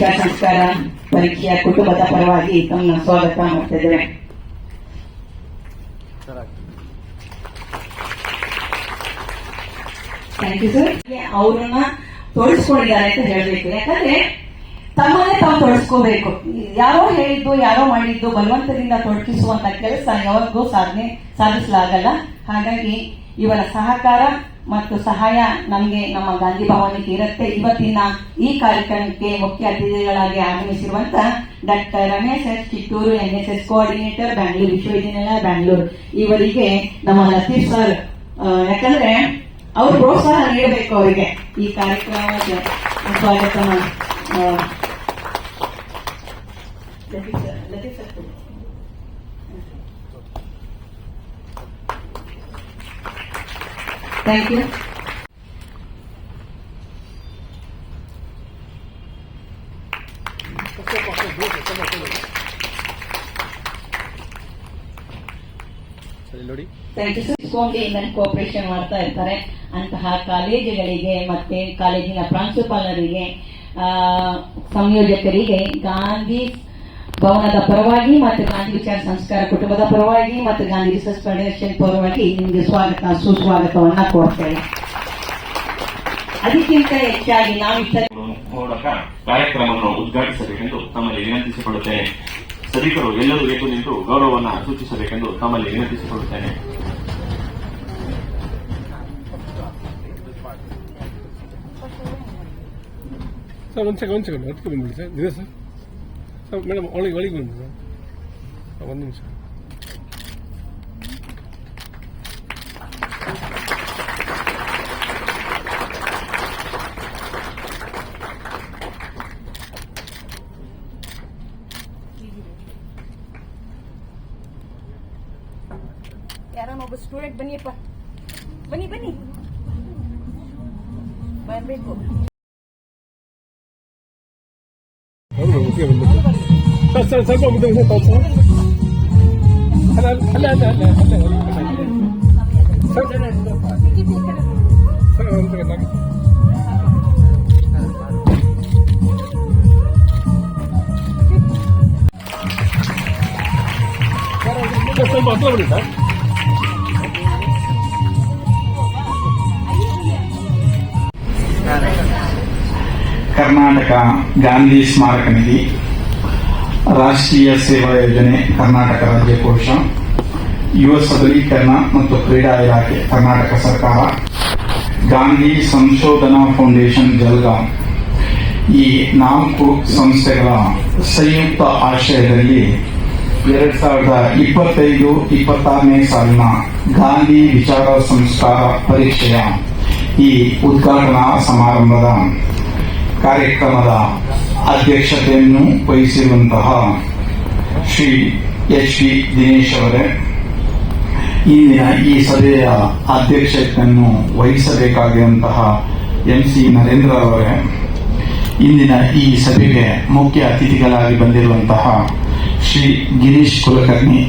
ಸಂಸ್ಕಾರ ಪರೀಕ್ಷೆಯ ಕುಟುಂಬದ ಪರವಾಗಿ ತಮ್ಮ ಸ್ವಾಗತ ಮಾಡ್ತಿದ್ದೇವೆ ಥ್ಯಾಂಕ್ ಯು ಸರ್ ಅವ್ರನ್ನ ತೋರಿಸ್ಕೊಂಡಿದ್ದಾರೆ ಅಂತ ಹೇಳಬೇಕು. ಯಾಕಂದ್ರೆ ತಮ್ಮನ್ನೇ ತಾವು ತೊಡಸ್ಕೋಬೇಕು ಯಾರೋ ಹೇಳಿದ್ದು, ಯಾರೋ ಮಾಡಿದ್ದು ಬಲವಂತದಿಂದ ತೊಡಗಿಸುವಂತ ಕೆಲಸ ಯಾವಾಗೂ ಸಾಧನೆ ಸಾಧಿಸಲಾಗಲ್ಲ. ಹಾಗಾಗಿ ಇವರ ಸಹಕಾರ ಮತ್ತು ಸಹಾಯ ನಮಗೆ ನಮ್ಮ ಗಾಂಧಿ ಭವನಕ್ಕೆ ಇರುತ್ತೆ. ಇವತ್ತಿನ ಈ ಕಾರ್ಯಕ್ರಮಕ್ಕೆ ಮುಖ್ಯ ಅತಿಥಿಗಳಾಗಿ ಆಗಮಿಸಿರುವಂತ doctor Ramesh S Chittur, NSS coordinator Bangalore ವಿಶ್ವವಿದ್ಯಾನಿಲಯ, ಬ್ಯಾಂಗ್ಳೂರು. ಇವರಿಗೆ ನಮ್ಮ ಲತೀಫ್ ಸರ್ ಯಾಕಂದ್ರೆ ಅವ್ರು ಪ್ರೋತ್ಸಾಹ ನೀಡಬೇಕು ಅವರಿಗೆ. ಈ ಕಾರ್ಯಕ್ರಮಕ್ಕೆ ಸ್ವಾಗತ ಮಾಡಿ. ಆ, ಲತೀಫ್ ಸರ್, ಲತೀಫ್ ಸರ್ ಕೊಡಿ. ಥ್ಯಾಂಕ್ ಯು ಇಸ್ಕೊಂಡಿಂದ ಕೋಆಪರೇಷನ್ ಮಾಡ್ತಾ ಇರ್ತಾರೆ. ಅಂತಹ ಕಾಲೇಜುಗಳಿಗೆ ಮತ್ತೆ ಕಾಲೇಜಿನ ಪ್ರಾಂಶುಪಾಲರಿಗೆ ಸಂಯೋಜಕರಿಗೆ ಗಾಂಧಿ ಭವನದ ಪರವಾಗಿ ಮತ್ತು ಗಾಂಧಿ ವಿಚಾರ ಸಂಸ್ಕಾರ ಕುಟುಂಬದ ಪರವಾಗಿ ಮತ್ತು ಗಾಂಧಿ ರಿಸರ್ಚ್ ಫೌಂಡೇಶನ್ ಪರವಾಗಿ ನಿಮಗೆ ಸ್ವಾಗತ ಸುಸ್ವಾಗತವನ್ನ ಕೋರ್ತೇವೆ. ಅದಕ್ಕಿಂತ ಹೆಚ್ಚಾಗಿ ನಾವು ಇಷ್ಟ ಮೂಲಕ ಕಾರ್ಯಕ್ರಮವನ್ನು ಉದ್ಘಾಟಿಸಬೇಕೆಂದು ತಮ್ಮಲ್ಲಿ ವಿನಂತಿಸಿಕೊಳ್ಳುತ್ತೇನೆ. ಸಭಿಕರು ಎಲ್ಲರೂ ಎದ್ದು ನಿಂತು ಗೌರವವನ್ನು ಸೂಚಿಸಬೇಕೆಂದು ತಮ್ಮಲ್ಲಿ ವಿನಂತಿಸಿಕೊಳ್ಳುತ್ತೇನೆ. ಸರ್ ಒಂದು ಸೆಕೆಂಡ್ ಒಂದು ಸೆಕೆಂಡ್. ಹತ್ತು ಬಂದ್ಬಿಡಿ ಸರ್. ಇದೆ ಸರ್? ಸರ್ ಮೇಡಮ್ ಒಳಗೆ ಒಳಗೆ ಬಂದು ಸರ್ ಹಾಂ, ಒಂದು ನಿಮಿಷ ಯಾರನ್ನ ಒಬ್ಬ ಸ್ಟೂಡೆಂಟ್ ಬನ್ನಿಯಪ್ಪ ಬನ್ನಿ ಬನ್ನಿ ಬರಬೇಕು ಸರ್ ಸರ್ ಸ್ವಲ್ಪ ಮುಂದೆ ಮುಂದೆ ತಾವು ಸರ್ ಅಲ್ಲ ಅಲ್ಲ ಅಲ್ಲ ಅಲ್ಲ ಅಲ್ಲ ಅಲ್ಲ ಸರ್ ಸರ್ ಒಂದು ಸೆಕೆಂಡ್ ನಾನು ಸರ್, ಸ್ವಲ್ಪ ಹತ್ರ ಬಿಡಿ ಸರ್ ಕರ್ನಾಟಕ ಗಾಂಧಿ ಸ್ಮಾರಕ ನಿಧಿ ರಾಷ್ಟ್ರೀಯ ಸೇವಾ ಯೋಜನೆ ಕರ್ನಾಟಕ ರಾಜ್ಯ ಕೋಶ, ಯುವ ಸಬಲೀಕರಣ ಮತ್ತು ಕ್ರೀಡಾ ಇಲಾಖೆ ಕರ್ನಾಟಕ ಸರ್ಕಾರ, ಗಾಂಧಿ ಸಂಶೋಧನಾ ಫೌಂಡೇಶನ್ ಜಲ್ಗಾಂ. ಈ ನಾಲ್ಕು ಸಂಸ್ಥೆಗಳ ಸಂಯುಕ್ತ ಆಶ್ರಯದಲ್ಲಿ ಎರಡ್ ಸಾವಿರದ ಇಪ್ಪತ್ತೈದು, ಇಪ್ಪತ್ತಾರನೇ ಸಾಲಿನ ಗಾಂಧಿ ವಿಚಾರ ಸಂಸ್ಕಾರ ಪರೀಕ್ಷೆಯ ಈ ಉದ್ಘಾಟನಾ ಸಮಾರಂಭದ ಕಾರ್ಯಕ್ರಮದ ಅಧ್ಯಕ್ಷತೆಯನ್ನು ವಹಿಸಿರುವಂತಹ ಶ್ರೀ ಎಚ್ ವಿ ದಿನೇಶ್ ಅವರೇ, ಇಂದಿನ ಈ ಸಭೆಯ ಅಧ್ಯಕ್ಷತೆಯನ್ನು ವಹಿಸಬೇಕಾಗಿರುವಂತಹ ಎಂ ಸಿ ನರೇಂದ್ರ ಅವರೇ, ಇಂದಿನ ಈ ಸಭೆಗೆ ಮುಖ್ಯ ಅತಿಥಿಗಳಾಗಿ ಬಂದಿರುವಂತಹ ಶ್ರೀ ಗಿರೀಶ್ ಕುಲಕರ್ಣಿ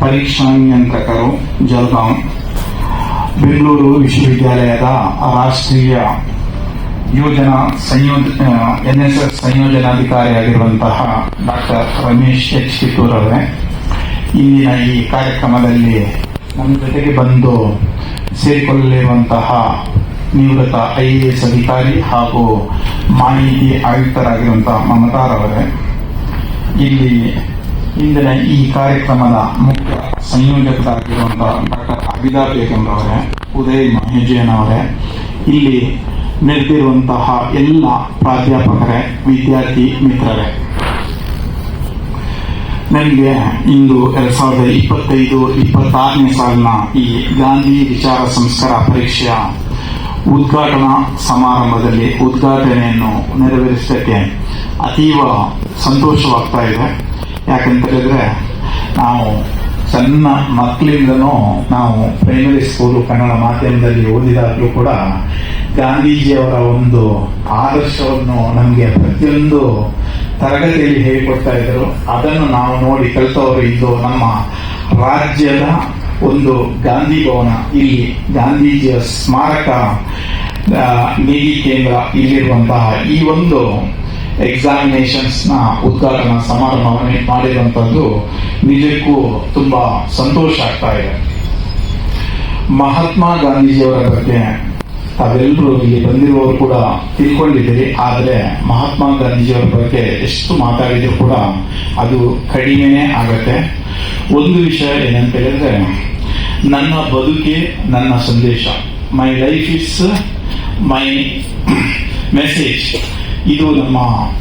ಪರೀಕ್ಷಾ ನಿಯಂತ್ರಕರು, ಜಲಗಾಂವ್, ಬೆಂಗಳೂರು ವಿಶ್ವವಿದ್ಯಾಲಯದ ರಾಷ್ಟ್ರೀಯ ಯೋಜನಾ ಸಂಯೋಜ ಎನ್ ಎಸ್ ಎಸ್ ಸಂಯೋಜನಾಧಿಕಾರಿಯಾಗಿರುವಂತಹ ಡಾಕ್ಟರ್ ರಮೇಶ್ ಎಚ್. ಕಿತ್ತೂರ್ ಅವರೇ, ಇಂದಿನ ಈ ಕಾರ್ಯಕ್ರಮದಲ್ಲಿ ನಮ್ಮ ಜೊತೆಗೆ ಬಂದು ಸೇರಿಕೊಳ್ಳಲಿರುವಂತಹ ನಿವೃತ್ತ ಎಸ್ ಅಧಿಕಾರಿ ಹಾಗೂ ಮಾಹಿತಿ ಆಯುಕ್ತರಾಗಿರುವಂತಹ ಮಮತಾರ್ ಅವರೇ, ಇಲ್ಲಿ ಇಂದಿನ ಈ ಕಾರ್ಯಕ್ರಮದ ಮುಖ್ಯ ಸಂಯೋಜಕರಾಗಿರುವಂತಹ ಡಾಕ್ಟರ್ ಅಬಿದಾ ಬೇಗಂ ಅವರೇ, ಉದಯ್ ಮಹೇಜನ್ ಅವರೇ, ಇಲ್ಲಿ ನೆರೆದಿರುವಂತಹ ಎಲ್ಲ ಪ್ರಾಧ್ಯಾಪಕರೇ, ವಿದ್ಯಾರ್ಥಿ ಮಿತ್ರರೇ, ನನಗೆ ಇಂದು ಎರಡ್ ಸಾವಿರದ ಇಪ್ಪತ್ತೈದು, ಇಪ್ಪತ್ತಾರನೇ ಸಾಲಿನ ಈ ಗಾಂಧಿ ವಿಚಾರ ಸಂಸ್ಕಾರ ಪರೀಕ್ಷೆಯ ಉದ್ಘಾಟನಾ ಸಮಾರಂಭದಲ್ಲಿ ಉದ್ಘಾಟನೆಯನ್ನು ನೆರವೇರಿಸಲಿಕ್ಕೆ ಅತೀವ ಸಂತೋಷವಾಗ್ತಾ ಇದೆ. ಯಾಕಂತ ಹೇಳಿದ್ರೆ ನಾವು ಸಣ್ಣ ಮಕ್ಕಳಿಂದನೂ ನಾವು ಪ್ರೈಮರಿ ಸ್ಕೂಲು ಕನ್ನಡ ಮಾಧ್ಯಮದಲ್ಲಿ ಓದಿದಾಗಲೂ ಕೂಡ ಗಾಂಧೀಜಿಯವರ ಒಂದು ಆದರ್ಶವನ್ನು ನಮಗೆ ಪ್ರತಿಯೊಂದು ತರಗತಿಯಲ್ಲಿ ಹೇಳಿಕೊಡ್ತಾ ಇದ್ರು. ಅದನ್ನು ನಾವು ನೋಡಿ ಕಲಿತವರು ಇದು ನಮ್ಮ ರಾಜ್ಯದ ಒಂದು ಗಾಂಧಿ ಭವನ. ಇಲ್ಲಿ ಗಾಂಧೀಜಿಯ ಸ್ಮಾರಕ ನೀಡಿ ಕೇಂದ್ರ ಇಲ್ಲಿರುವಂತಹ ಈ ಒಂದು ಎಕ್ಸಾಮಿನೇಷನ್ಸ್ನ ಉದ್ಘಾಟನಾ ಸಮಾರಂಭವನ್ನು ಮಾಡಿರುವಂತದ್ದು ನಿಜಕ್ಕೂ ತುಂಬಾ ಸಂತೋಷ ಆಗ್ತಾ ಇದೆ. ಮಹಾತ್ಮ ಗಾಂಧೀಜಿಯವರ ಬಗ್ಗೆ ತಾವೆಲ್ಲರೂ ಇಲ್ಲಿ ಬಂದಿರುವವರು ಕೂಡ ತಿಳ್ಕೊಂಡಿದ್ದೀರಿ. ಆದರೆ ಮಹಾತ್ಮ ಗಾಂಧೀಜಿಯವರ ಬಗ್ಗೆ ಎಷ್ಟು ಮಾತಾಡಿದ್ರು ಕೂಡ ಅದು ಕಡಿಮೆನೇ ಆಗತ್ತೆ. ಒಂದು ವಿಷಯ ಏನಂತ ಹೇಳಿದ್ರೆ, ನನ್ನ ಬದುಕೆ ನನ್ನ ಸಂದೇಶ. My life is my message ಇದು ನಮ್ಮ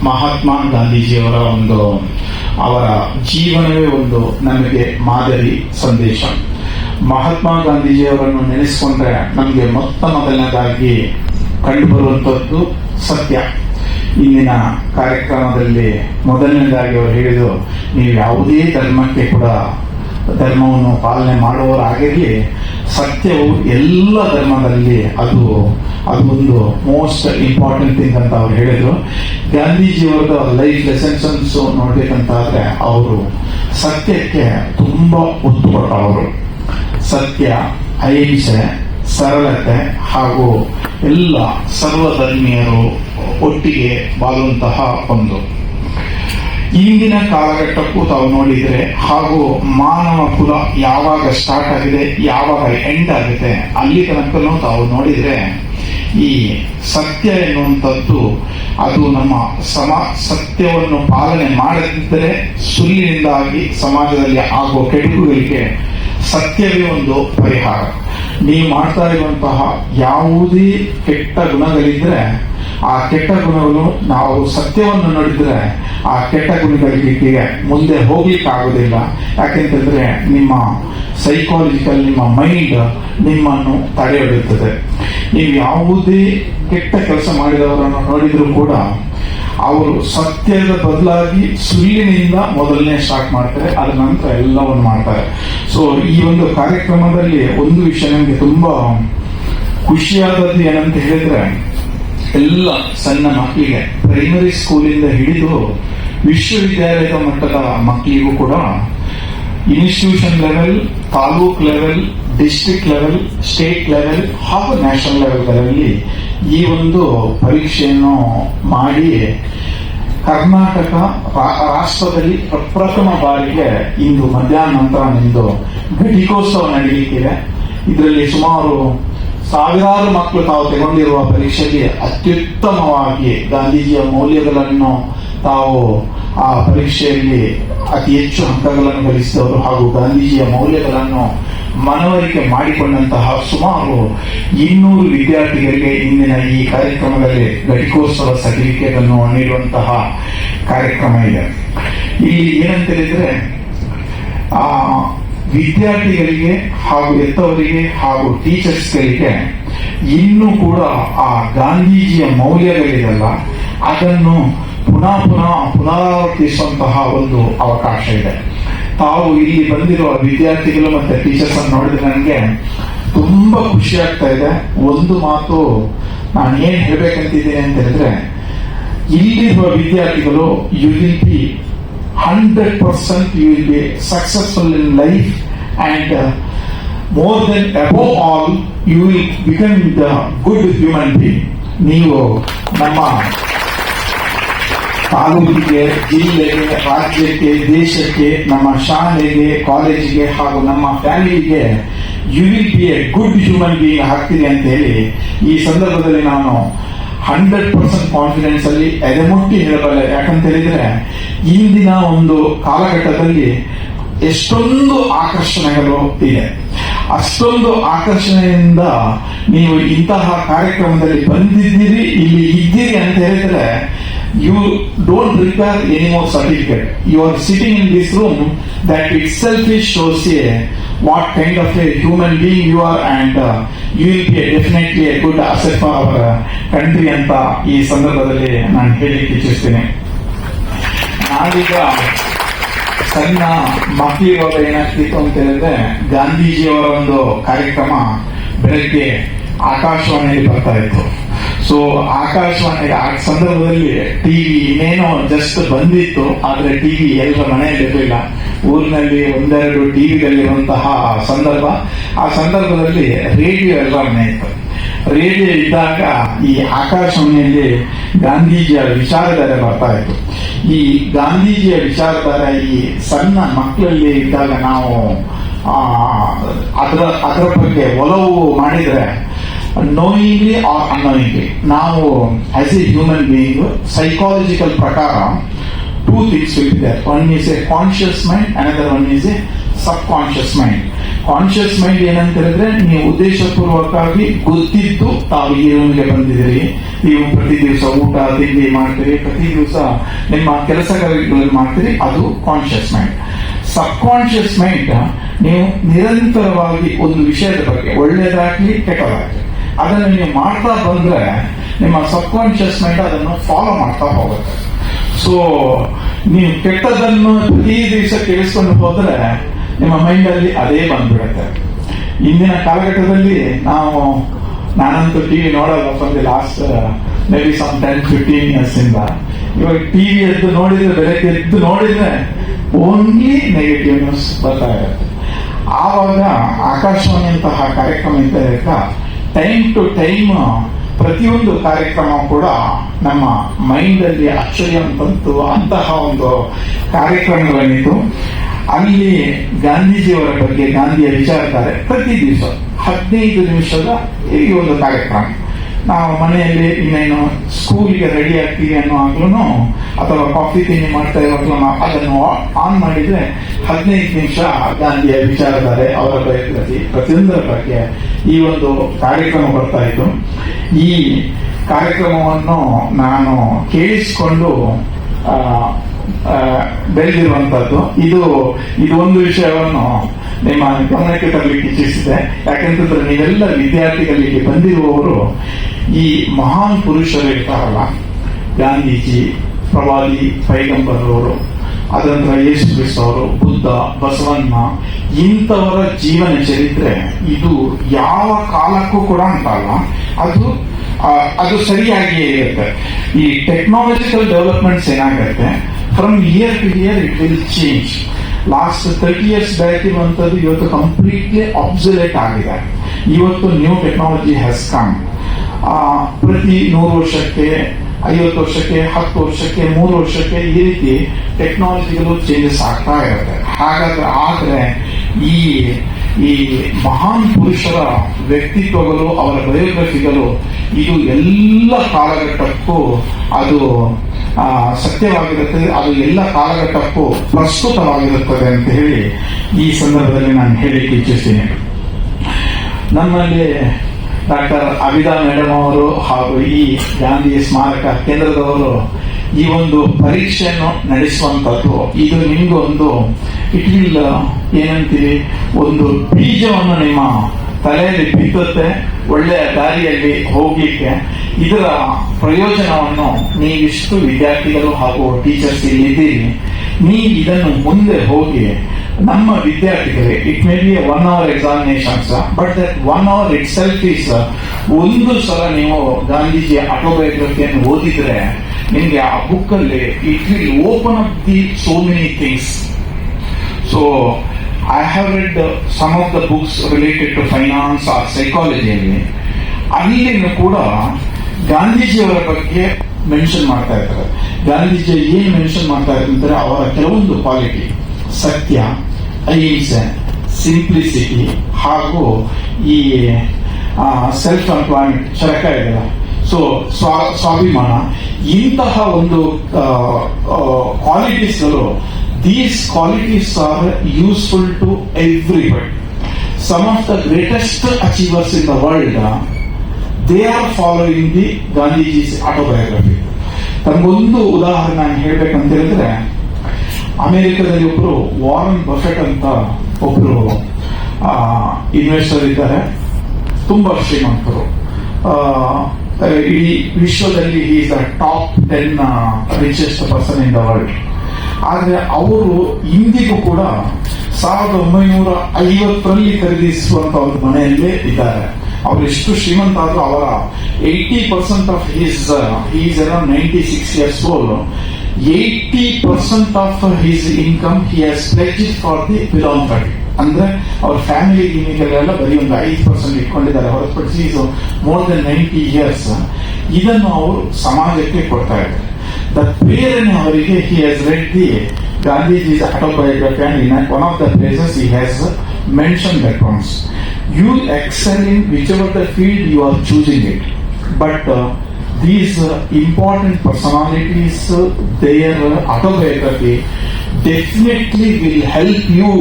ಮಹಾತ್ಮ ಗಾಂಧೀಜಿಯವರ ಒಂದು ಅವರ ಜೀವನವೇ ಒಂದು ನಮಗೆ ಮಾದರಿ ಸಂದೇಶ. ಮಹಾತ್ಮ ಗಾಂಧೀಜಿಯವರನ್ನು ನೆನೆಸಿಕೊಂಡ್ರೆ ನಮಗೆ ಮೊತ್ತ ಮೊದಲನೇದಾಗಿ ಕಂಡುಬರುವಂಥದ್ದು ಸತ್ಯ. ಇಂದಿನ ಕಾರ್ಯಕ್ರಮದಲ್ಲಿ ಮೊದಲನೇದಾಗಿ ಅವರು ಹೇಳಿದರು, ನೀವು ಯಾವುದೇ ಧರ್ಮಕ್ಕೆ ಕೂಡ ಧರ್ಮವನ್ನು ಪಾಲನೆ ಮಾಡುವವರಾಗಿರಲಿ, ಸತ್ಯವು ಎಲ್ಲ ಧರ್ಮದಲ್ಲಿ ಅದು ಅದೊಂದು ಮೋಸ್ಟ್ ಇಂಪಾರ್ಟೆಂಟ್ ಥಿಂಗ್ ಅಂತ ಅವ್ರು ಹೇಳಿದ್ರು. ಗಾಂಧೀಜಿಯವ್ರದ ಲೈಫ್ ಲೆಸನ್ಸ್ ನೋಡ್ಬೇಕಂತಾದ್ರೆ ಅವರು ಸತ್ಯಕ್ಕೆ ತುಂಬಾ ಒತ್ತು ಕೊಟ್ಟವರು. ಸತ್ಯ ಅಹಿಂಸೆ ಸರಳತೆ ಹಾಗೂ ಎಲ್ಲ ಸರ್ವಧರ್ಮೀಯರು ಒಟ್ಟಿಗೆ ಬಾಳುವಂತಹ ಒಂದು. ಇಂದಿನ ಕಾಲಘಟ್ಟಕ್ಕೂ ತಾವು ನೋಡಿದ್ರೆ ಹಾಗೂ ಮಾನವ ಕುಲ ಯಾವಾಗ ಸ್ಟಾರ್ಟ್ ಆಗಿದೆ, ಯಾವಾಗ ಎಂಡ್ ಆಗುತ್ತೆ, ಅಲ್ಲಿ ತನಕನೂ ತಾವು ನೋಡಿದ್ರೆ ಈ ಸತ್ಯ ಎನ್ನುವಂಥದ್ದು ಅದು ನಮ್ಮ ಸಮ, ಸತ್ಯವನ್ನು ಪಾಲನೆ ಮಾಡದಿದ್ದರೆ ಸುಳ್ಳಿನಿಂದಾಗಿ ಸಮಾಜದಲ್ಲಿ ಆಗುವ ಕೆಡುಕುಗಳಿಗೆ ಸತ್ಯವೇ ಒಂದು ಪರಿಹಾರ. ನೀವು ಮಾಡ್ತಾ ಇರುವಂತಹ ಯಾವುದೇ ಕೆಟ್ಟ ಗುಣಗಳಿದ್ರೆ, ಆ ಕೆಟ್ಟ ಗುಣಗಳು ನಾವು ಸತ್ಯವನ್ನು ನೋಡಿದ್ರೆ, ಆ ಕೆಟ್ಟ ಗುಣಗಳಿಗೆ ಮುಂದೆ ಹೋಗ್ಲಿಕ್ಕೆ ಆಗೋದಿಲ್ಲ ಯಾಕೆಂತಂದ್ರೆ ನಿಮ್ಮ ಸೈಕಾಲಜಿಕಲ್ ನಿಮ್ಮ ಮೈಂಡ್ ನಿಮ್ಮನ್ನು ತಡೆ ಹಿಡಿಯುತ್ತದೆ ನೀವು ಯಾವುದೇ ಕೆಟ್ಟ ಕೆಲಸ ಮಾಡಿದವರನ್ನು ನೋಡಿದರೂ ಕೂಡ ಅವರು ಸತ್ಯದ ಬದಲಾಗಿ ಸುಳ್ಳಿನಿಂದ ಮೊದಲನೇ ಸ್ಟಾರ್ಟ್ ಮಾಡ್ತಾರೆ ಅದ ನಂತರ ಎಲ್ಲವನ್ನು ಮಾಡ್ತಾರೆ. ಸೊ ಈ ಒಂದು ಕಾರ್ಯಕ್ರಮದಲ್ಲಿ ಒಂದು ವಿಷಯ ನನಗೆ ತುಂಬಾ ಖುಷಿಯಾದದ್ದು ಏನಂತ ಹೇಳಿದ್ರೆ, ಎಲ್ಲ ಸಣ್ಣ ಮಕ್ಕಳಿಗೆ ಪ್ರೈಮರಿ ಸ್ಕೂಲಿಂದ ಹಿಡಿದು ವಿಶ್ವವಿದ್ಯಾಲಯದ ಮಟ್ಟದ ಮಕ್ಕಳಿಗೂ ಕೂಡ institution level taluk level district level state level ಹಾಗೂ ನ್ಯಾಷನಲ್ ಲೆವೆಲ್ಗಳಲ್ಲಿ ಈ ಒಂದು ಪರೀಕ್ಷೆಯನ್ನು ಮಾಡಿ ಕರ್ನಾಟಕ ರಾಷ್ಟ್ರದಲ್ಲಿ ಪ್ರಪ್ರಥಮ ಬಾರಿಗೆ ಇಂದು ಮಧ್ಯಾಹ್ನ ನಂತರ ನಿಂದು ಘಟಿಕೋತ್ಸವ ನಡೆಯುತ್ತಿದೆ ಇದರಲ್ಲಿ ಸುಮಾರು ಸಾವಿರಾರು ಮಕ್ಕಳು ತಾವು ತಗೊಂಡಿರುವ ಪರೀಕ್ಷೆಗೆ ಅತ್ಯುತ್ತಮವಾಗಿ ಗಾಂಧೀಜಿಯ ಮೌಲ್ಯಗಳನ್ನು ತಾವು ಆ ಪರೀಕ್ಷೆಯಲ್ಲಿ ಅತಿ ಹೆಚ್ಚು ಹಂತಗಳನ್ನು ಗಳಿಸಿದವರು ಹಾಗೂ ಗಾಂಧೀಜಿಯ ಮೌಲ್ಯಗಳನ್ನು ಮನವರಿಕೆ ಮಾಡಿಕೊಂಡಂತಹ ಸುಮಾರು ಇನ್ನೂರು ವಿದ್ಯಾರ್ಥಿಗಳಿಗೆ ಇಂದಿನ ಈ ಕಾರ್ಯಕ್ರಮದಲ್ಲಿ ಘಟಿಕೋತ್ಸವ ಸರ್ಟಿಫಿಕೇಟ್ ಅನ್ನು ನೀಡುವಂತಹ ಕಾರ್ಯಕ್ರಮ ಇದೆ. ಇಲ್ಲಿ ಏನಂತ ಹೇಳಿದ್ರೆ, ಆ ವಿದ್ಯಾರ್ಥಿಗಳಿಗೆ ಹಾಗೂ ಎತ್ತವರಿಗೆ ಹಾಗೂ ಟೀಚರ್ಸ್ಗಳಿಗೆ ಇನ್ನೂ ಕೂಡ ಆ ಗಾಂಧೀಜಿಯ ಮೌಲ್ಯಗಳಿರಲ್ಲ, ಅದನ್ನು ಪುನಃ ಪುನಃ ಪುನರಾವರ್ತಿಸುವಂತಹ ಒಂದು ಅವಕಾಶ ಇದೆ. ತಾವು ಇಲ್ಲಿ ಬಂದಿರುವ ವಿದ್ಯಾರ್ಥಿಗಳು ಮತ್ತೆ ಟೀಚರ್ಸ್ ಅನ್ನು ನೋಡಿದ್ರೆ ನನಗೆ ತುಂಬಾ ಖುಷಿ ಆಗ್ತಾ ಇದೆ. ಒಂದು ಮಾತು ನಾನು ಏನ್ ಹೇಳ್ಬೇಕಂತಿದ್ದೇನೆ ಅಂತ ಹೇಳಿದ್ರೆ, ಇಲ್ಲಿರುವ ವಿದ್ಯಾರ್ಥಿಗಳು you will be hundred percent you will be successful in life and more then above all you will become the good human being ನೀವು ನಮ್ಮ ತಾಲೂಕಿಗೆ ಜಿಲ್ಲೆಗೆ, ರಾಜ್ಯಕ್ಕೆ, ದೇಶಕ್ಕೆ, ನಮ್ಮ ಶಾಲೆಗೆ, ಕಾಲೇಜಿಗೆ ಹಾಗೂ ನಮ್ಮ ಫ್ಯಾಮಿಲಿಗೆ you will good human being ಹಾಕ್ತೀನಿ ಅಂತ ಹೇಳಿ ಈ ಸಂದರ್ಭದಲ್ಲಿ ನಾನು ಹಂಡ್ರೆಡ್ ಪರ್ಸೆಂಟ್ ಕಾನ್ಫಿಡೆನ್ಸ್ ಅಲ್ಲಿ ಎದೆಮುಟ್ಟಿ ಹೇಳಬಲ್ಲೆ. ಯಾಕಂತ ಹೇಳಿದ್ರೆ, ಇಂದಿನ ಒಂದು ಕಾಲಘಟ್ಟದಲ್ಲಿ ಎಷ್ಟೊಂದು ಆಕರ್ಷಣೆಗಳು ಇದೆ. ಅಷ್ಟೊಂದು ಆಕರ್ಷಣೆಯಿಂದ ನೀವು ಇಂತಹ ಕಾರ್ಯಕ್ರಮದಲ್ಲಿ ಬಂದಿದ್ದೀರಿ, ಇಲ್ಲಿ ಇದ್ದೀರಿ ಅಂತ ಹೇಳಿದ್ರೆ you don't require any more certificate. You are sitting in this room that itself is shows a what kind of a human being you are and uh, you will be definitely a good asset for our uh, country ಅಂತ ಈ ಸಂದರ್ಭದಲ್ಲಿ ನಾನು ಹೇಳಿಕ್ಕೆ ಇಚ್ಛಿಸ್ತೀನಿ ನಾವೀಗ ಸಣ್ಣ ಮಕ್ಕಳಿವಾಗ ಏನಾಗ್ತಿತ್ತು ಅಂತ ಹೇಳಿದ್ರೆ ಗಾಂಧೀಜಿಯವರ ಒಂದು ಕಾರ್ಯಕ್ರಮ ಬೆಳಗ್ಗೆ ಆಕಾಶವಾಣಿಯಲ್ಲಿ ಬರ್ತಾ ಇತ್ತು ಸೊ ಆಕಾಶವಾಣಿ ಆ ಸಂದರ್ಭದಲ್ಲಿ ಟಿವಿ ಇನ್ನೇನೋ ಜಸ್ಟ್ ಬಂದಿತ್ತು, ಆದ್ರೆ ಟಿವಿ ಎಲ್ಲರ ಮನೆಯಲ್ಲಿ ಇರಲಿಲ್ಲ ಊರಿನಲ್ಲಿ ಒಂದೆರಡು ಟಿವಿಗಳಿರುವಂತಹ ಸಂದರ್ಭ. ಆ ಸಂದರ್ಭದಲ್ಲಿ ರೇಡಿಯೋ ಎಲ್ಲರ ಮನೆ ಇತ್ತು. ರೇಡಿಯೋ ಇದ್ದಾಗ ಈ ಆಕಾಶವಾಣಿಯಲ್ಲಿ ಗಾಂಧೀಜಿಯ ವಿಚಾರಧಾರೆ ಬರ್ತಾ ಇತ್ತು. ಈ ಗಾಂಧೀಜಿಯ ವಿಚಾರಧಾರೆ ಈ ಸಣ್ಣ ಮಕ್ಕಳಲ್ಲಿ ಇದ್ದಾಗ ನಾವು ಅದರ ಅದರ ಬಗ್ಗೆ ಒಲವು ಮಾಡಿದ್ರೆ ನೋಯಿಂಗ್ಲಿ ಆರ್ ಅನ್ನೋಯಿಂಗ್ಲಿ ನಾವು as a human being psychological ಪ್ರಕಾರ two things will one is a conscious mind another one is a subconscious mind conscious mind ಏನಂತ ಹೇಳಿದ್ರೆ, ನೀವು ಉದ್ದೇಶಪೂರ್ವಕವಾಗಿ ಗೊತ್ತಿದ್ದು ತಾವು ರೂಮ್ಗೆ ಬಂದಿದ್ದೀರಿ. ನೀವು ಪ್ರತಿ ದಿವಸ ಊಟ, ತಿಂಡಿ ಮಾಡ್ತೀರಿ, ಪ್ರತಿ ದಿವಸ ನಿಮ್ಮ ಕೆಲಸಗಳಲ್ಲಿ ಮಾಡ್ತೀರಿ, ಅದು conscious mind subconscious mind ನೀವು ನಿರಂತರವಾಗಿ ಒಂದು ವಿಷಯದ ಬಗ್ಗೆ ಒಳ್ಳೆಯದಾಗ್ಲಿ ಕೆಟ್ಟದಾಗ್ಲಿ ಅದನ್ನು ನೀವು ಮಾಡ್ತಾ ಬಂದ್ರೆ ನಿಮ್ಮ ಸಬ್ ಕಾನ್ಶಿಯಸ್ ಮೈಂಡ್ ಅದನ್ನು ಫಾಲೋ ಮಾಡ್ತಾ ಹೋಗುತ್ತೆ. ಸೊ ನೀವು ಕೆಟ್ಟದನ್ನು ಪ್ರತಿ ದಿವಸ ಕೇಳಿಸ್ಕೊಂಡು ಹೋದ್ರೆ ನಿಮ್ಮ ಮೈಂಡ್ ಅಲ್ಲಿ ಅದೇ ಬಂದ್ಬಿಡುತ್ತೆ. ಇಂದಿನ ಕಾಲಘಟ್ಟದಲ್ಲಿ ನಾವು ನಾನಂತೂ ಟಿವಿ ನೋಡಲ್ಲ for the last maybe some ten fifteen years ಇಂದ. ಇವಾಗ ಟಿವಿ ಎದ್ದು ನೋಡಿದ್ರೆ ಬೆಳಗ್ಗೆ ಎದ್ದು ನೋಡಿದ್ರೆ ಓನ್ಲಿ ನೆಗೆಟಿವ್ ನ್ಯೂಸ್ ಬರ್ತಾ ಇರುತ್ತೆ. ಆವಾಗ ಆಕಾಶವಾಣಿಯಂತಹ ಕಾರ್ಯಕ್ರಮ ಇದ್ದಾಗ ಟೈಮ್ ಟು ಟೈಮ್ ಪ್ರತಿಯೊಂದು ಕಾರ್ಯಕ್ರಮ ಕೂಡ ನಮ್ಮ ಮೈಂಡ್ ಅಲ್ಲಿ ಅಚ್ಚರಿ ಅಂತಂತು ಅಂತಹ ಒಂದು ಕಾರ್ಯಕ್ರಮಗಳನ್ನಿತ್ತು ಅಲ್ಲಿ ಗಾಂಧೀಜಿಯವರ ಬಗ್ಗೆ ಗಾಂಧಿಯ ವಿಚಾರಧಾರೆ ಪ್ರತಿ ದಿವಸ ಹದಿನೈದು ನಿಮಿಷದ ಈ ಒಂದು ಕಾರ್ಯಕ್ರಮ. ನಾವು ಮನೆಯಲ್ಲಿ ಇನ್ನೇನು ಸ್ಕೂಲಿಗೆ ರೆಡಿ ಆಗ್ತೀವಿ ಅನ್ನುವಾಗ್ಲೂ ಅಥವಾ ಕಾಫಿ ತಿಂಡಿ ಮಾಡ್ತಾ ಇರುವಾಗಲೂ ನಾವು ಅದನ್ನು ಆನ್ ಮಾಡಿದ್ರೆ ಹದಿನೈದು ನಿಮಿಷ ಗಾಂಧಿಯ ವಿಚಾರಧಾರೆ ಅವರ ಬಯೋಗ್ರಫಿ ಪ್ರತಿಯೊಂದರ ಬಗ್ಗೆ ಈ ಒಂದು ಕಾರ್ಯಕ್ರಮ ಬರ್ತಾ ಇತ್ತು. ಈ ಕಾರ್ಯಕ್ರಮವನ್ನು ನಾನು ಕೇಳಿಸಿಕೊಂಡು ಬೆಳೆದಿರುವಂತದ್ದು ಇದು ಇದು ಒಂದು ವಿಷಯವನ್ನು ನಿಮ್ಮ ಗಮನಕ್ಕೆ ತರಲಿಕ್ಕೆ ಇಚ್ಛಿಸಿದೆ. ಯಾಕೆಂತಂದ್ರೆ ನೀವೆಲ್ಲ ವಿದ್ಯಾರ್ಥಿಗಳಿಗೆ ಬಂದಿರುವವರು ಈ ಮಹಾನ್ ಪುರುಷರು ಇರ್ತಾರಲ್ಲ, ಗಾಂಧೀಜಿ, ಪ್ರವಾದಿ ಪೈಗಂಬರವರು, ಅದಂತರ ಯೇಸು ಅವರು ಬುದ್ಧ, ಬಸವಣ್ಣ ಇಂಥವರ ಜೀವನ ಚರಿತ್ರೆ ಇದು ಯಾವ ಕಾಲಕ್ಕೂ ಕೂಡ ಅಂತಲ್ಲ. ಅದು ಅದು ಸರಿಯಾಗಿಯೇ ಇರುತ್ತೆ. ಈ ಟೆಕ್ನಾಲಜಿಕಲ್ ಡೆವಲಪ್ಮೆಂಟ್ಸ್ ಏನಾಗುತ್ತೆ? From year to year it will change last thirty years back ಇರುವಂತದ್ದು ಇವತ್ತು ಕಂಪ್ಲೀಟ್ಲಿ ಅಬ್ಸಲೇಟ್ ಆಗಿದೆ. ಇವತ್ತು ನ್ಯೂ ಟೆಕ್ನಾಲಜಿ ಹ್ಯಾಸ್ ಕಮ್ ಪ್ರತಿ ನೂರು ವರ್ಷಕ್ಕೆ, ಐವತ್ತು ವರ್ಷಕ್ಕೆ, ಹತ್ತು ವರ್ಷಕ್ಕೆ, ಮೂರು ವರ್ಷಕ್ಕೆ ಈ ರೀತಿ ಟೆಕ್ನಾಲಜಿಗಳು ಚೇಂಜಸ್ ಆಗ್ತಾ ಇರುತ್ತೆ. ಹಾಗಾದ್ರೆ, ಆದ್ರೆ ಈ ಈ ಮಹಾನ್ ಪುರುಷರ ವ್ಯಕ್ತಿತ್ವಗಳು, ಅವರ ಬಯೋಗ್ರಫಿಗಳು ಇದು ಎಲ್ಲ ಕಾಲಘಟ್ಟಕ್ಕೂ ಅದು ಸತ್ಯವಾಗಿರುತ್ತದೆ ಅದು ಎಲ್ಲ ಕಾಲಘಟ್ಟಕ್ಕೂ ಪ್ರಸ್ತುತವಾಗಿರುತ್ತದೆ ಅಂತ ಹೇಳಿ ಈ ಸಂದರ್ಭದಲ್ಲಿ ನಾನು ಹೇಳಿಕ್ಕೆ ಇಚ್ಛಿಸ್ತೀನಿ ನಮ್ಮಲ್ಲಿ ಡಾಕ್ಟರ್ ಅವಿದಾ ಮೇಡಮ್ ಅವರು ಹಾಗೂ ಈ ಗಾಂಧಿ ಸ್ಮಾರಕ ಕೇಂದ್ರದವರು ಈ ಒಂದು ಪರೀಕ್ಷೆಯನ್ನು ನಡೆಸುವಂತದ್ದು. ಇದು ನಿಮ್ಗೊಂದು ಇಟ್ ವಿಲ್ ಏನಂತೀವಿ ಒಂದು ಬೀಜವನ್ನು ನಿಮ್ಮ ತಲೆಯಲ್ಲಿ ಬಿತ್ತುತ್ತೆ, ಒಳ್ಳೆಯ ದಾರಿಯಲ್ಲಿ ಹೋಗಲಿಕ್ಕೆ. ಇದರ ಪ್ರಯೋಜನವನ್ನು ನೀವಿಷ್ಟು ವಿದ್ಯಾರ್ಥಿಗಳು ಹಾಗೂ ಟೀಚರ್ಸ್ ಇಲ್ಲಿದ್ದೀರಿ ನೀವು ಇದನ್ನು ಮುಂದೆ ಹೋಗಿ ನಮ್ಮ ವಿದ್ಯಾರ್ಥಿಗಳಿಗೆ it may be one hour examinations but that one hour itself is ಒಂದು ಸಲ ನೀವು ಗಾಂಧೀಜಿಯ ಆಟೋಬಯೋಗ್ರಫಿಯನ್ನು ಓದಿದ್ರೆ, ನಿಮಗೆ ಆ ಬುಕ್ ಅಲ್ಲಿ it will open up the so many things so I read read some of the books related to finance or psychology. ಅಲ್ಲಿನೂ ಕೂಡ ಗಾಂಧೀಜಿಯವರ ಬಗ್ಗೆ ಮೆನ್ಷನ್ ಮಾಡ್ತಾ ಇರ್ತಾರೆ ಗಾಂಧೀಜಿ ಏನು ಮೆನ್ಷನ್ ಮಾಡ್ತಾ ಇರ್ತಾರೆ ಅವರ ಕೆಲವೊಂದು ಕ್ವಾಲಿಟಿ ಸತ್ಯ ಅಹಿಂಸೆ ಸಿಂಪ್ಲಿಸಿಟಿ ಹಾಗೂ ಈ ಸೆಲ್ಫ್ ಎಂಪ್ಲಾಯ್ಮೆಂಟ್ ಚರಕ ಇದೆಯಲ್ಲ ಸೊ ಸ್ವಾ, ಸ್ವಾಭಿಮಾನ ಇಂತಹ ಒಂದು ಕ್ವಾಲಿಟೀಸ್ಗಳು these qualities are useful to everybody some of the greatest achievers in the world they are following the Gandhiji's autobiography ತಮಗೊಂದು ಉದಾಹರಣೆ ನಾನು ಹೇಳ್ಬೇಕಂತ ಹೇಳಿದ್ರೆ ಅಮೆರಿಕದಲ್ಲಿ ಒಬ್ರು ವಾರನ್ ಬಫೆಟ್ ಅಂತ ಒಬ್ರು ಇನ್ವೆಸ್ಟರ್ ಇದ್ದಾರೆ. ತುಂಬಾ ಶ್ರೀಮಂತರು. ಇಡೀ ವಿಶ್ವದಲ್ಲಿ is the top ten richest person in the world ಆದ್ರೆ ಅವರು ಇಂದಿಗೂ ಕೂಡ ಸಾವಿರದ ಒಂಬೈನೂರ ಐವತ್ತರಲ್ಲಿ ಖರೀದಿಸುವಂತ ಒಂದು ಮನೆಯಲ್ಲೇ ಇದ್ದಾರೆ. ಅವರು ಎಷ್ಟು ಶ್ರೀಮಂತ ಆದ್ರೂ ಅವರ eighty percent of his is around ninety six years old eighty percent of his income he has pledge for the philanthropy ಅಂದ್ರೆ ಅವ್ರ ಫ್ಯಾಮಿಲಿ ಗಿಮಿಗಳೆಲ್ಲ ಬರೀ ಒಂದು ಐದು ಪರ್ಸೆಂಟ್ ಇಟ್ಕೊಂಡಿದ್ದಾರೆ. ಹೊರತುಪಡಿಸಿ ಮೋರ್ ದೆನ್ ನೈಂಟಿ ಇಯರ್ಸ್ ಇದನ್ನು ಅವರು ಸಮಾಜಕ್ಕೆ ಕೊಡ್ತಾ ಇದ್ದಾರೆ. ಪ್ರೇರಣೆ ಅವರಿಗೆ he has read the Gandhiji autobiography and in one of the places he has mention the points you excel in which of the field you are choosing it but these important personalities their autobiography definitely will help you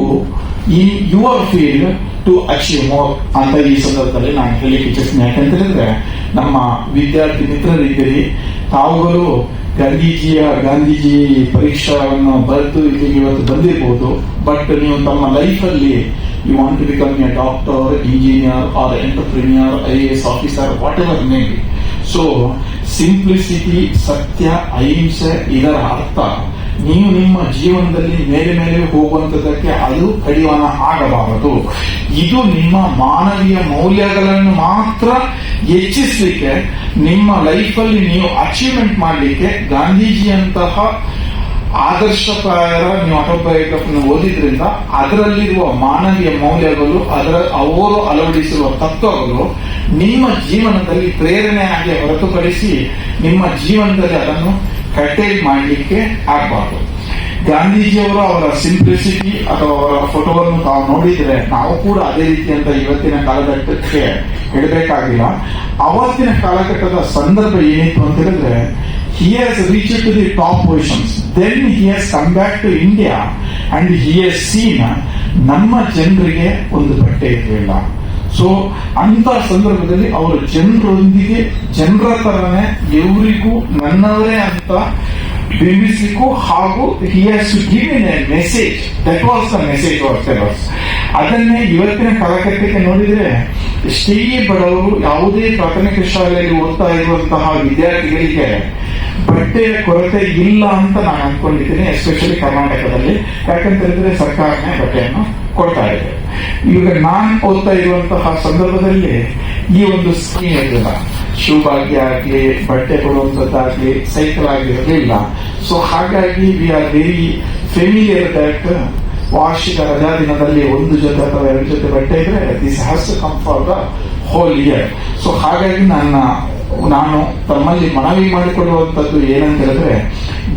in your field to achieve more ಅಂತ ಈ ಸಂದರ್ಭದಲ್ಲಿ ನಾನು ಹೇಳಿಕೆ ಯಾಕಂತ ಹೇಳಿದ್ರೆ ನಮ್ಮ ವಿದ್ಯಾರ್ಥಿ ಮಿತ್ರರಿದ್ದೀರಿ, ತಾವುಗಳು ಗಾಂಧೀಜಿಯ ಗಾಂಧೀಜಿ ಪರೀಕ್ಷಾವನ್ನು ಬರೆದು ಇಲ್ಲಿಗೆ ಇವತ್ತು ಬಂದಿರಬಹುದು ಬಟ್ ನೀವು ತಮ್ಮ ಲೈಫಲ್ಲಿ you want to become a doctor engineer or entrepreneur I A S officer whatever maybe so simplicity ಸತ್ಯ ಅಹಿಂಸೆ ಇದರ ಅರ್ಥ. ನೀವು ನಿಮ್ಮ ಜೀವನದಲ್ಲಿ ಮೇಲೆ ಮೇಲೆ ಹೋಗುವಂತದಕ್ಕೆ ಅದು ಕಡಿವಾಣ ಆಗಬಾರದು. ಇದು ನಿಮ್ಮ ಮಾನವೀಯ ಮೌಲ್ಯಗಳನ್ನು ಮಾತ್ರ ಹೆಚ್ಚಿಸಲಿಕ್ಕೆ, ನಿಮ್ಮ ಲೈಫಲ್ಲಿ ನೀವು ಅಚೀವ್ಮೆಂಟ್ ಮಾಡಲಿಕ್ಕೆ ಗಾಂಧೀಜಿಯಂತಹ ಆದರ್ಶಪ್ರಾಯರ ನೀವು ಆಟೋಬಯೋಗ್ರಫಿನ ಓದಿದ್ರಿಂದ ಅದರಲ್ಲಿರುವ ಮಾನವೀಯ ಮೌಲ್ಯಗಳು, ಅದರ ಅವರು ಅಳವಡಿಸಿರುವ ತತ್ವಗಳು ನಿಮ್ಮ ಜೀವನದಲ್ಲಿ ಪ್ರೇರಣೆಯಾಗಿ ಹೊರತುಪಡಿಸಿ ನಿಮ್ಮ ಜೀವನದಲ್ಲಿ ಅದನ್ನು ಕಟೇಲ್ ಮಾಡಲಿಕ್ಕೆ ಆಗಬಾರ್ದು. ಗಾಂಧೀಜಿಯವರ ಅವರ ಸಿಂಪ್ಲಿಸಿಟಿ ಅಥವಾ ಅವರ ಫೋಟೋವನ್ನು ತಾವು ನೋಡಿದ್ರೆ ನಾವು ಕೂಡ ಅದೇ ರೀತಿ ಅಂತ ಇವತ್ತಿನ ಕಾಲಘಟ್ಟಕ್ಕೆ ಹೇಳಬೇಕಾಗಿಲ್ಲ. ಅವತ್ತಿನ ಕಾಲಘಟ್ಟದ ಸಂದರ್ಭ ಏನಿತ್ತು ಅಂತ ಹೇಳಿದ್ರೆ, he has reached to the top positions. Then he has come back to India and he has seen ನಮ್ಮ ಜನರಿಗೆ ಒಂದು ಬಟ್ಟೆ ಇರಲಿಲ್ಲ. ಸೊ ಅಂತ ಸಂದರ್ಭದಲ್ಲಿ ಅವರು ಜನರೊಂದಿಗೆ, ಜನರ ತರನೇ ಎವರಿಗೂ ನನ್ನವರೇ ಅಂತ ಬಿಂಬಿಸ್ಲಿಕ್ಕೂ ಹಾಗೂ he has to give in message that was the message of fellows ಅದನ್ನೇ ಇವತ್ತಿನ ಕಾಲಘಟ್ಟಕ್ಕೆ ನೋಡಿದ್ರೆ ಎಷ್ಟೇ ಬಡವರು ಯಾವುದೇ ಪ್ರಾಥಮಿಕ ಶಾಲೆಯಲ್ಲಿ ಓದ್ತಾ ಇರುವಂತಹ ವಿದ್ಯಾರ್ಥಿಗಳಿಗೆ ಬಟ್ಟೆಯ ಕೊರತೆ ಇಲ್ಲ ಅಂತ ನಾನು ಅನ್ಕೊಂಡಿದ್ದೀನಿ ಎಸ್ಪೆಷಲಿ ಕರ್ನಾಟಕದಲ್ಲಿ. ಯಾಕಂತ ಹೇಳಿದ್ರೆ ಸರ್ಕಾರನೇ ಬಟ್ಟೆಯನ್ನು ಕೊಡ್ತಾ ಇದೆ. ಇವಾಗ ನಾನು ಓದ್ತಾ ಇರುವಂತಹ ಸಂದರ್ಭದಲ್ಲಿ ಈ ಒಂದು ಸ್ಕೀಮ್ ಇರಲಿಲ್ಲ ಶಿವಭಾಗ್ಯ ಆಗಲಿ, ಬಟ್ಟೆ ಕೊಡುವಂತದ್ದಾಗ್ಲಿ ಸೈಕಲ್ ಆಗಿರಲಿಲ್ಲ ಸೊ ಹಾಗಾಗಿ we are very familiar that ವಾರ್ಷಿಕ ರಜಾ ದಿನದಲ್ಲಿ ಒಂದು ಜೊತೆ ಅಥವಾ ಎರಡು ಜೊತೆ ಬಟ್ಟೆ ಇದ್ರೆ this has to come for the whole year so ಹಾಗಾಗಿ ನನ್ನ, ನಾನು ತಮ್ಮಲ್ಲಿ ಮನವಿ ಮಾಡಿಕೊಳ್ಳುವಂಥದ್ದು ಏನಂತ ಹೇಳಿದ್ರೆ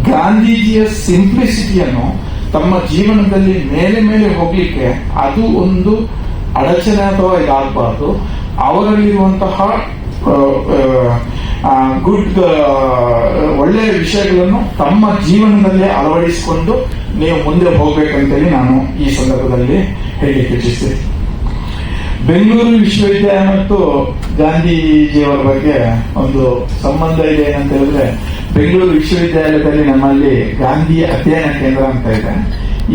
ಗಾಂಧೀಜಿಯ ಸಿಂಪ್ಲಿಸಿಟಿಯನ್ನು ತಮ್ಮ ಜೀವನದಲ್ಲಿ ಮೇಲೆ ಮೇಲೆ ಹೋಗ್ಲಿಕ್ಕೆ ಅದು ಒಂದು ಅಡಚಣೆ ಅಥವಾ ಇದಾಗಬಾರ್ದು. ಅವರಲ್ಲಿರುವಂತಹ ಗುಡ್ ಒಳ್ಳೆಯ ವಿಷಯಗಳನ್ನು ತಮ್ಮ ಜೀವನದಲ್ಲಿ ಅಳವಡಿಸಿಕೊಂಡು ನೀವು ಮುಂದೆ ಹೋಗ್ಬೇಕಂತೇಳಿ ನಾನು ಈ ಸಂದರ್ಭದಲ್ಲಿ ಹೇಳಲಿಕ್ಕೆ ಇಚ್ಛಿಸ್ತೇನೆ. ಬೆಂಗಳೂರು ವಿಶ್ವವಿದ್ಯಾಲಯ ಮತ್ತು ಗಾಂಧೀಜಿಯವರ ಬಗ್ಗೆ ಒಂದು ಸಂಬಂಧ ಇದೆ ಏನಂತ ಹೇಳಿದ್ರೆ ಬೆಂಗಳೂರು ವಿಶ್ವವಿದ್ಯಾಲಯದಲ್ಲಿ ನಮ್ಮಲ್ಲಿ ಗಾಂಧಿ ಅಧ್ಯಯನ ಕೇಂದ್ರ ಅಂತ ಇದೆ.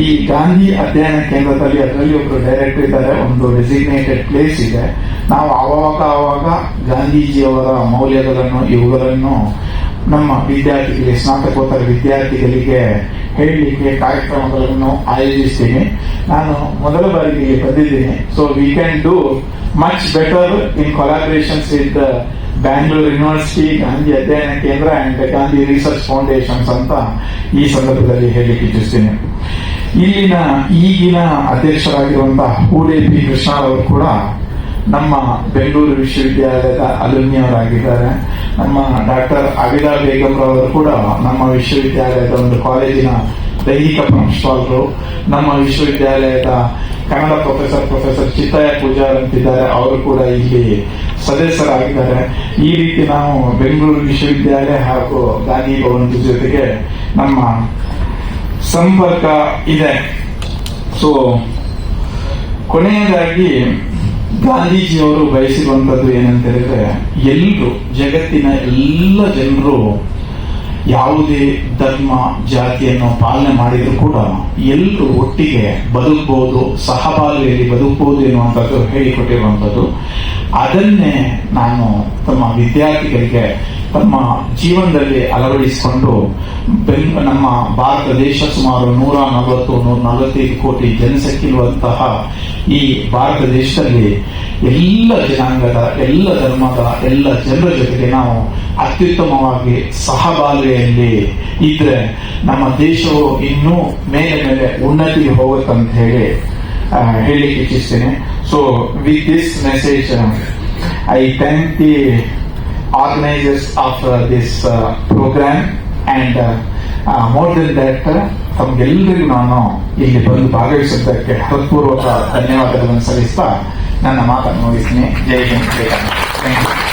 ಈ ಗಾಂಧಿ ಅಧ್ಯಯನ ಕೇಂದ್ರದಲ್ಲಿ ಅದರಲ್ಲಿ ಒಬ್ಬರು ಡೈರೆಕ್ಟರ್ ಇದ್ದಾರೆ, ಒಂದು ಡೆಸಿಗ್ನೇಟೆಡ್ ಪ್ಲೇಸ್ ಇದೆ. ನಾವು ಆವಾಗ ಆವಾಗ ಗಾಂಧೀಜಿಯವರ ಮೌಲ್ಯಗಳನ್ನು, ಇವುಗಳನ್ನು ನಮ್ಮ ವಿದ್ಯಾರ್ಥಿಗಳಿಗೆ, ಸ್ನಾತಕೋತ್ತರ ವಿದ್ಯಾರ್ಥಿಗಳಿಗೆ ಹೇಳಲಿಕ್ಕೆ ಕಾರ್ಯಕ್ರಮಗಳನ್ನು ಆಯೋಜಿಸ್ತೀನಿ. ನಾನು ಮೊದಲ ಬಾರಿಗೆ ಬಂದಿದ್ದೀನಿ. So we can do much better in collaborations with Bangalore university Gandhi ಅಧ್ಯಯನ ಕೇಂದ್ರ ಅಂಡ್ ಗಾಂಧಿ ರಿಸರ್ಚ್ ಫೌಂಡೇಶನ್ಸ್ ಅಂತ ಈ ಸಂದರ್ಭದಲ್ಲಿ ಹೇಳಲಿಕ್ಕೆ ಇಚ್ಛಿಸ್ತೀನಿ ಇಲ್ಲಿನ ಈಗಿನ ಅಧ್ಯಕ್ಷರಾಗಿರುವಂತಹ ಹೂಡೆ ಪಿ ಕೃಷ್ಣರವರು ಕೂಡ ನಮ್ಮ ಬೆಂಗಳೂರು ವಿಶ್ವವಿದ್ಯಾಲಯದ ಅಲುಮಿಯವರಾಗಿದ್ದಾರೆ ನಮ್ಮ ಡಾಕ್ಟರ್ ಅವಿಲಾ ಬೇಗಂ ಅವರು ಕೂಡ ನಮ್ಮ ವಿಶ್ವವಿದ್ಯಾಲಯದ ಒಂದು ಕಾಲೇಜಿನ ದೈಹಿಕ ಪ್ರಾಂಶುಪಾಲರು. ನಮ್ಮ ವಿಶ್ವವಿದ್ಯಾಲಯದ ಕನ್ನಡ ಪ್ರೊಫೆಸರ್ ಪ್ರೊಫೆಸರ್ ಚಿತ್ತಯ್ಯ ಪೂಜಾರ್ ಅಂತಿದ್ದಾರೆ. ಅವರು ಕೂಡ ಇಲ್ಲಿ ಸದಸ್ಯರಾಗಿದ್ದಾರೆ. ಈ ರೀತಿ ನಾವು ಬೆಂಗಳೂರು ವಿಶ್ವವಿದ್ಯಾಲಯ ಹಾಗೂ ಗಾಂಧಿ ಭವನದ ಜೊತೆಗೆ ನಮ್ಮ ಸಂಪರ್ಕ ಇದೆ. ಸೊ ಕೊನೆಯದಾಗಿ ಗಾಂಧೀಜಿಯವರು ಬಯಸಿರುವಂತದ್ದು ಏನಂತ ಹೇಳಿದ್ರೆ ಎಲ್ಲರೂ ಜಗತ್ತಿನ ಎಲ್ಲ ಜನರು ಯಾವುದೇ ಧರ್ಮ, ಜಾತಿಯನ್ನು ಪಾಲನೆ ಮಾಡಿದ್ರು ಕೂಡ ಎಲ್ಲರೂ ಒಟ್ಟಿಗೆ ಬದುಕಬಹುದು ಸಹಬಾಳ್ವೆಯಲ್ಲಿ ಬದುಕಬಹುದು ಎನ್ನುವಂಥದ್ದು ಹೇಳಿಕೊಟ್ಟಿರುವಂಥದ್ದು. ಅದನ್ನೇ ನಾನು ತಮ್ಮ ವಿದ್ಯಾರ್ಥಿಗಳಿಗೆ ತಮ್ಮ ಜೀವನದಲ್ಲಿ ಅಳವಡಿಸಿಕೊಂಡು ಬೆಂಗ ನಮ್ಮ ಭಾರತ ದೇಶ ಸುಮಾರು ನೂರ ನಲವತ್ತು ನೂರ ನಲವತ್ತೈದು ಕೋಟಿ ಜನಸಂಖ್ಯೆ ಇರುವಂತಹ ಈ ಭಾರತ ದೇಶದಲ್ಲಿ ಎಲ್ಲ ಜನಾಂಗದ, ಎಲ್ಲ ಧರ್ಮದ, ಎಲ್ಲ ಜನರ ಜೊತೆಗೆ ನಾವು ಅತ್ಯುತ್ತಮವಾಗಿ ಸಹಬಾಳ್ವೆಯಲ್ಲಿ ಇದ್ರೆ ನಮ್ಮ ದೇಶವು ಇನ್ನೂ ಮೇಲೆ ಮೇಲೆ ಉನ್ನತಿಗೆ ಹೋಗುತ್ತಂತ ಹೇಳಿ ಹೇಳಿಕ್ಕೆ ಇಚ್ಛಿಸ್ತೇನೆ. So with this message I thank the organisers of this programme and more then that ತಮ್ಗೆಲ್ಲರಿಗೂ ನಾನು ಇಲ್ಲಿ ಬಂದು ಭಾಗವಹಿಸಿದ್ದಕ್ಕೆ ಹೃತ್ಪೂರ್ವಕ ಧನ್ಯವಾದಗಳನ್ನು ಸಲ್ಲಿಸ್ತಾ ನನ್ನ ಮಾತನ್ನು ಮುಗಿಸ್ತೀನಿ ಜೈ ಹಿಂದ್ ಜೈ ಕರ್ನಾಟಕ ಥ್ಯಾಂಕ್ ಯು